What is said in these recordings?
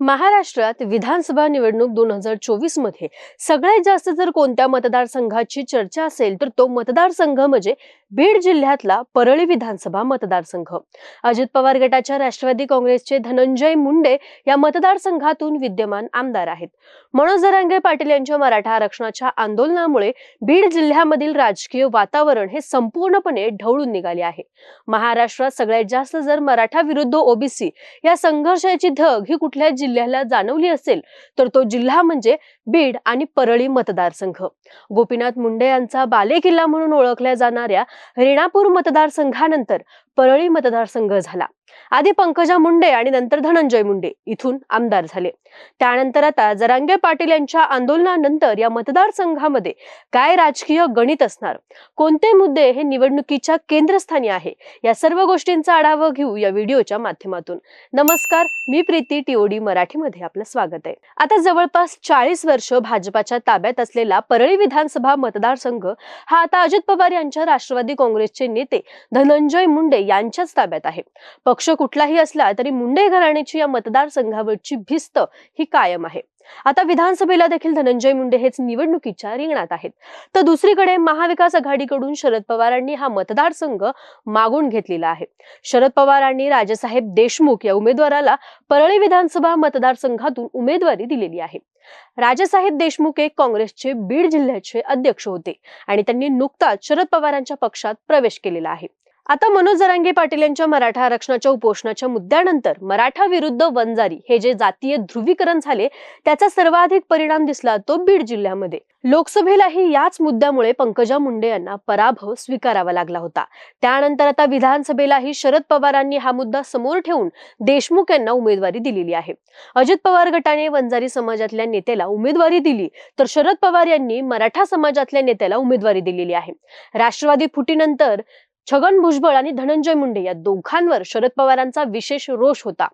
महाराष्ट्रात विधानसभा निवडणूक दोन हजार चोवीसमध्ये सगळ्यात जास्त जर कोणत्या मतदारसंघाची चर्चा असेल तर तो मतदारसंघ म्हणजे बीड जिल्ह्यातला परळी विधानसभा मतदारसंघ. अजित पवार गटाच्या राष्ट्रवादी काँग्रेसचे धनंजय मुंडे या मतदारसंघातून विद्यमान आमदार आहेत. मनोज जरांगे पाटील यांच्या मराठा आरक्षणाच्या आंदोलनामुळे बीड जिल्ह्यामधील राजकीय वातावरण हे संपूर्णपणे ढवळून निघाले आहे. महाराष्ट्रात सगळ्यात जास्त जर मराठा विरुद्ध ओबीसी या संघर्षाची धग ही कुठल्या जिल्ह्याला जाणवली असेल तर तो जिल्हा म्हणजे बीड आणि परळी मतदारसंघ. गोपीनाथ मुंडे यांचा बालेकिल्ला म्हणून ओळखल्या जाणाऱ्या रेणापूर मतदारसंघानंतर परळी मतदारसंघ झाला. आधी पंकजा मुंडे आणि नंतर धनंजय मुंडे इथून आमदार झाले. त्यानंतर आता जरांगे पाटील यांच्या आंदोलनानंतर या मतदारसंघामध्ये काय राजकीय गणित असणार? कोणते मुद्दे हे निवडणुकीच्या केंद्रस्थानी आहे? या सर्व गोष्टींचा आढावा घेऊ या व्हिडिओच्या माध्यमातून. नमस्कार मी प्रीती टीओडी मराठीमध्ये आपलं स्वागत आहे. आता जवळपास चाळीस वर्ष भाजपाच्या ताब्यात असलेला परळी विधानसभा मतदारसंघ हा आता अजित पवार यांच्या राष्ट्रवादी काँग्रेसचे नेते धनंजय मुंडे यांच्याच ताब्यात आहे. पक्ष कुठलाही असला तरी मुंडे घराण्याची या मतदारसंघावरची भिस्त ही कायम आहे. आता विधानसभेला देखील धनंजय मुंडे हेच निवडणुकीच्या रिंगणात आहेत. तर दुसरीकडे महाविकास आघाडीकडून शरद पवारांनी हा मतदारसंघ मागून घेतलेला आहे. शरद पवारांनी राजेसाहेब देशमुख या उमेदवाराला परळी विधानसभा मतदारसंघातून उमेदवारी दिलेली आहे. राजेसाहेब देशमुख एक काँग्रेसचे बीड जिल्ह्याचे अध्यक्ष होते आणि त्यांनी नुकताच शरद पवारांच्या पक्षात प्रवेश केलेला आहे. आता मनोज जरांगे पाटील यांच्या मराठा आरक्षणाच्या उपोषणाच्या मुद्द्यानंतर मराठा विरुद्ध वंजारी हे जे जातीय ध्रुवीकरण झाले त्याचा सर्वाधिक परिणाम दिसला तो बीड जिल्ह्यामध्ये. लोकसभेलाही याच मुद्द्यामुळे पंकजा मुंडे यांना पराभव स्वीकारावा लागला होता. त्यानंतर आता विधानसभेलाही शरद पवारांनी हा मुद्दा समोर ठेवून देशमुख यांना उमेदवारी दिलेली आहे. अजित पवार गटाने वंजारी समाजातल्या नेत्याला उमेदवारी दिली तर शरद पवार यांनी मराठा समाजातल्या नेत्याला उमेदवारी दिलेली आहे. राष्ट्रवादी फुटीनंतर छगन भुजबळ आणि धनंजय मुंडे या दोघांवर शरद पवारांचा विशेष रोष होता.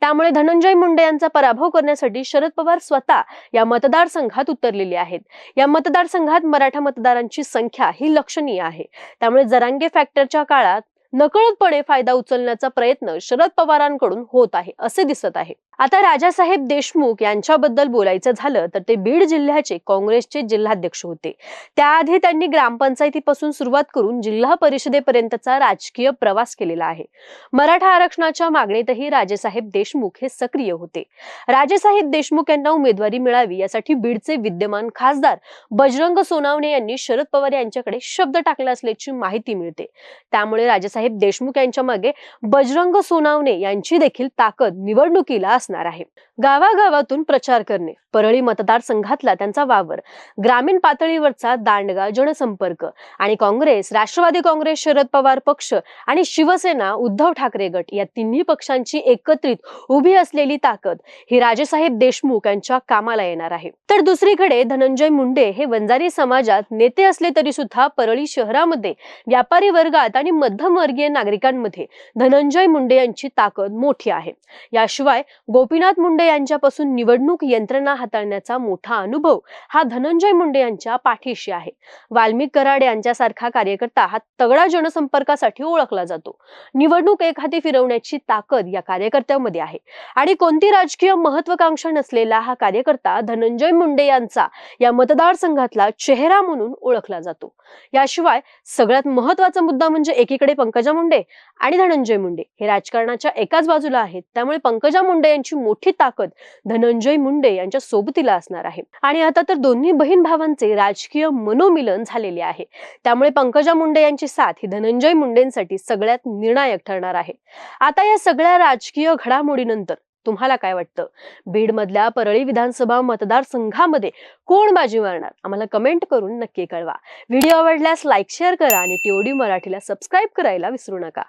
त्यामुळे धनंजय मुंडे यांचा पराभव करण्यासाठी शरद पवार स्वतः या मतदारसंघात उतरलेले आहेत. या मतदारसंघात मराठा मतदारांची संख्या ही लक्षणीय आहे. त्यामुळे जरांगे फॅक्टरच्या काळात नकळतपणे फायदा उचलण्याचा प्रयत्न शरद पवारांकडून होत आहे असे दिसत आहे. आता राजासाहेब देशमुख यांच्याबद्दल बोलायचं झालं तर ते बीड जिल्ह्याचे काँग्रेसचे जिल्हाध्यक्ष होते. त्याआधी त्यांनी ग्रामपंचायतीपासून सुरुवात करून जिल्हा परिषदेपर्यंतचा राजकीय प्रवास केलेला आहे. मराठा आरक्षणाच्या मागणीतही राजेसाहेब देशमुख हे सक्रिय होते. राजेसाहेब देशमुख यांना उमेदवारी मिळावी यासाठी बीडचे विद्यमान खासदार बजरंग सोनावणे यांनी शरद पवार यांच्याकडे शब्द टाकला असल्याची माहिती मिळते. त्यामुळे राजेसाहेब बाळासाहेब देशमुख यांच्या मागे बजरंग सोनावणे यांची देखील ताकद निवडणुकीला असणार आहे. गावागावातून प्रचार करणे परळी मतदारसंघातला त्यांचा वावर ग्रामीण पातळीवरचा दांडगा जनसंपर्क आणि काँग्रेस राष्ट्रवादी काँग्रेस शरद पवार पक्ष आणि शिवसेना उद्धव ठाकरे गट या तिन्ही पक्षांची एकत्रित उभी असलेली ताकद ही राजेसाहेब देशमुख यांच्या कामाला येणार आहे. तर दुसरीकडे धनंजय मुंडे हे वंजारी समाजात नेते असले तरी सुद्धा परळी शहरामध्ये व्यापारी वर्गात आणि मध्यम मध्यमवर्गीय नागरिकांमध्ये धनंजय मुंडे यांची ताकद मोठी आहे. याशिवाय गोपीनाथ मुंडे यांच्यापासून निवडणूक यंत्रणा हाताळण्याचा मोठा अनुभव हा धनंजय मुंडे यांच्या पाठीशी आहे. वाल्मिक कराड यांच्यासारखा कार्यकर्ता हा तगडा जनसंपर्कासाठी ओळखला जातो. निवडणूक एक हाती फिरवण्याची ताकद या कार्यकर्त्यामध्ये आहे. आणि कोणती राजकीय महत्वाकांक्षा नसलेला हा कार्यकर्ता धनंजय मुंडे यांचा या मतदारसंघातला चेहरा म्हणून ओळखला जातो. याशिवाय सगळ्यात महत्त्वाचा मुद्दा म्हणजे एकीकडे पंकज मुंडे आणि धनंजय मुंडे. हे राजकारणाच्या एकाच बाजूला आहेत. त्यामुळे पंकजा मुंडे यांची मोठी ताकद धनंजय मुंडे यांच्या सोबतीला असणार आहे. आणि आता तर दोन्ही बहीण भावांचे राजकीय मनोमिलन झालेले आहे. त्यामुळे पंकजा मुंडे यांची साथ ही धनंजय मुंडेंसाठी सगळ्यात निर्णायक ठरणार आहे. आता या सगळ्या राजकीय घडामोडीनंतर तुम्हाला काय वाटतं? बीड मधल्या परळी विधानसभा मतदारसंघामध्ये कोण बाजी मारणार? आम्हाला कमेंट करून नक्की कळवा. व्हिडिओ आवडल्यास लाईक शेअर करा आणि टीओडी मराठीला सबस्क्राईब करायला विसरू नका.